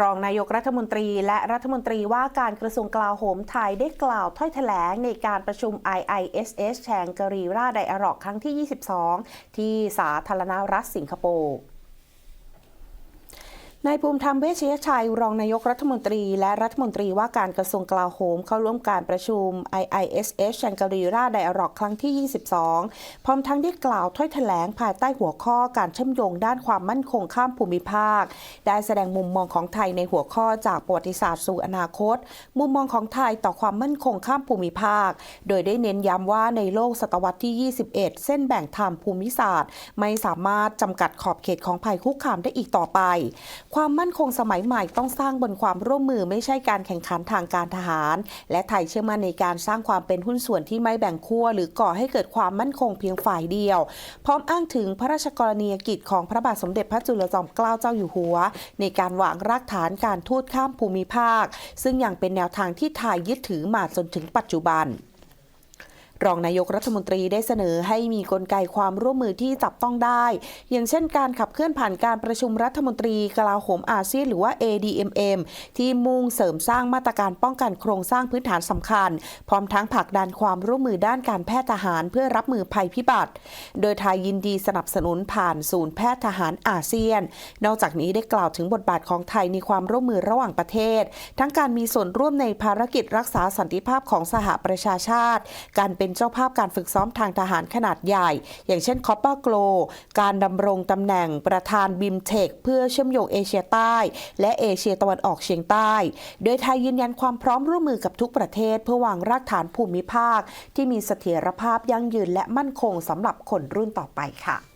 รองนายกรัฐมนตรีและรัฐมนตรีว่าการกระทรวงกลาโหมไทยได้กล่าวถ้อยแถลงในการประชุม IISS แชงกรีราไดอะร็อกครั้งที่ 22 ที่สาธารณรัฐสิงคโปร์ นายภูมิธรรมเวชยชัย รองนายกรัฐมนตรี และรัฐมนตรีว่าการกระทรวงกลาโหม เข้าร่วมการประชุม IISS ชังกรีราไดอะร็อกครั้งที่ 22 พร้อมทั้งได้กล่าวถ้อยแถลงภายใต้หัวข้อการเชื่อมโยงด้านความมั่นคงข้ามภูมิภาค ได้แสดงมุมมองของไทยในหัวข้อจากประวัติศาสตร์สู่อนาคต มุมมองของไทยต่อความมั่นคงข้ามภูมิภาค โดยได้เน้นย้ำว่าในโลกศตวรรษที่ 21 เส้นแบ่งทางภูมิศาสตร์ ไม่สามารถจำกัดขอบเขตของภัยคุกคามได้อีกต่อไปความมั่นคงสมัยใหม่ต้องสร้างบนความร่วมมือไม่ใช่การแข่งขันทางการทหาร และไทยเชื่อมั่นในการสร้างความเป็นหุ้นส่วนที่ไม่แบ่งขั้วหรือก่อให้เกิดความมั่นคงเพียงฝ่ายเดียว พร้อมอ้างถึงพระราชกรณียกิจของพระบาทสมเด็จพระจุลจอมเกล้าเจ้าอยู่หัว ในการวางรากฐานการทูตข้ามภูมิภาค ซึ่งยังเป็นแนวทางที่ไทยยึดถือมาจนถึงปัจจุบัน รองนายกรัฐมนตรีได้เสนอให้มีกลไกความร่วมมือที่จับต้องได้ อย่างเช่นการขับเคลื่อนผ่านการประชุมรัฐมนตรีกลาโหมอาเซียนหรือว่า ADMM ที่มุ่งเสริมสร้างมาตรการป้องกันโครงสร้างพื้นฐานสำคัญ พร้อมทั้งผลักดันความร่วมมือด้านการแพทย์ทหารเพื่อรับมือภัยพิบัติ โดยไทยยินดีสนับสนุนผ่านศูนย์แพทย์ทหารอาเซียน นอกจากนี้ได้กล่าวถึงบทบาทของไทยในความร่วมมือระหว่างประเทศ ทั้งการมีส่วนร่วมในภารกิจรักษาสันติภาพของสหประชาชาติ การเป็นเป็นเจ้าภาพการฝึกซ้อมทางทหารขนาดใหญ่ อย่างเช่นคอปเปอร์โกลการดำรงตำแหน่งประธานบิมเทคเพื่อเชื่อมโยงเอเชียใต้ และเอเชียตะวันออกเฉียงใต้ โดยไทยยืนยันความพร้อมร่วมมือกับทุกประเทศ เพื่อวางรากฐานภูมิภาค ที่มีเสถียรภาพยั่งยืนและมั่นคงสำหรับคนรุ่นต่อไปค่ะ